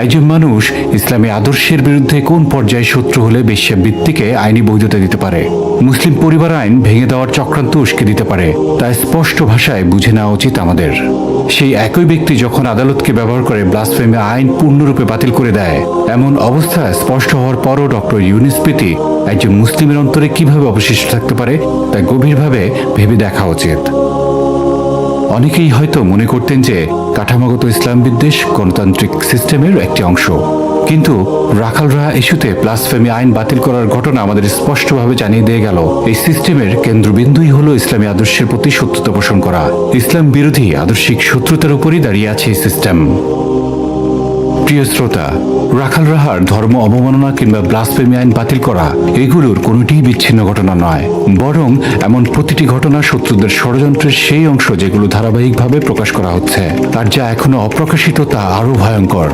একজন মানুষ ইসলামী আদর্শের বিরুদ্ধে কোন পর্যায়ে শত্রু হলে বেশ্যাবৃত্তিকে আইনি বৈধতা দিতে পারে? মুসলিম পরিবার আইন ভেঙে দেওয়ার চক্রান্ত উস্কে দিতে পারে, তা স্পষ্ট ভাষায় বুঝে নেওয়া উচিত আমাদের। সেই একই ব্যক্তি যখন আদালতকে ব্যবহার করে ব্লাসফেমি আইন পূর্ণরূপে বাতিল করে দেয়, এমন অবস্থা স্পষ্ট হওয়ার পরও ডক্টর ইউনিস একজন মুসলিমের অন্তরে কীভাবে অবশিষ্ট থাকতে পারে, তা গভীরভাবে ভেবে দেখা উচিত। অনেকেই হয়তো মনে করতেন যে কাঠামোগত ইসলাম বিদ্বেষ গণতান্ত্রিক সিস্টেমের একটি অংশ। কিন্তু রাখালরা ইস্যুতে প্লাসফেমি আইন বাতিল করার ঘটনা আমাদের স্পষ্টভাবে জানিয়ে দিয়ে গেল। এই সিস্টেমের কেন্দ্রবিন্দুই হল ইসলামী আদর্শের প্রতি সত্যতা পোষণ করা। ইসলাম বিরোধী আদর্শিক শত্রুতার উপরই দাঁড়িয়ে আছে এই সিস্টেম প্রিয় শ্রোতা, রাখাল রাহার ধর্ম অবমাননা কিংবা ব্লাসফেমি আইন বাতিল করা, এগুলোর কোনোটিই বিচ্ছিন্ন ঘটনা নয়। বরং এমন প্রতিটি ঘটনা শত্রুদের ষড়যন্ত্রের সেই অংশ যেগুলো ধারাবাহিকভাবে প্রকাশ করা হচ্ছে। তার যা এখনও অপ্রকাশিত তা আরও ভয়ঙ্কর।